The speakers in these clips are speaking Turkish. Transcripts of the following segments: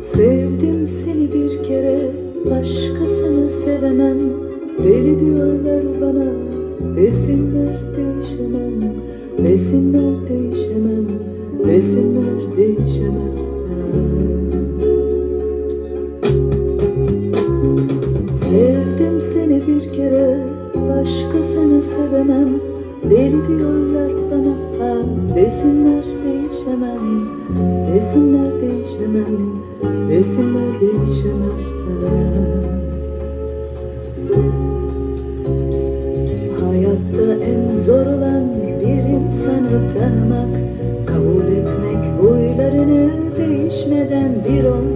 Sevdim seni bir kere başkasını sevemem. Deli diyorlar bana desinler değişemem Desinler değişemem Desinler değişemem. Sevdim seni bir kere başkasını sevemem. Deli diyorlar bana ha, desinler değişemem Desinler değişemem Desinler değişemem. Hayatta Biron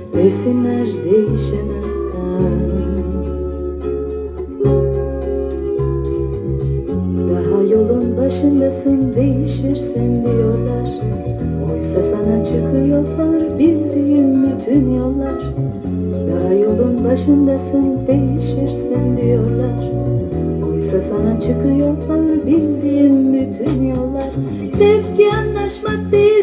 Desinler değişemem Daha yolun başındasın değişirsen diyorlar. Oysa sana çıkıyor var bildiğim bütün yollar. Daha yolun başındasın değişirsen diyorlar. Oysa sana çıkıyor var bildiğim bütün yollar. Sevgi anlaşmak değil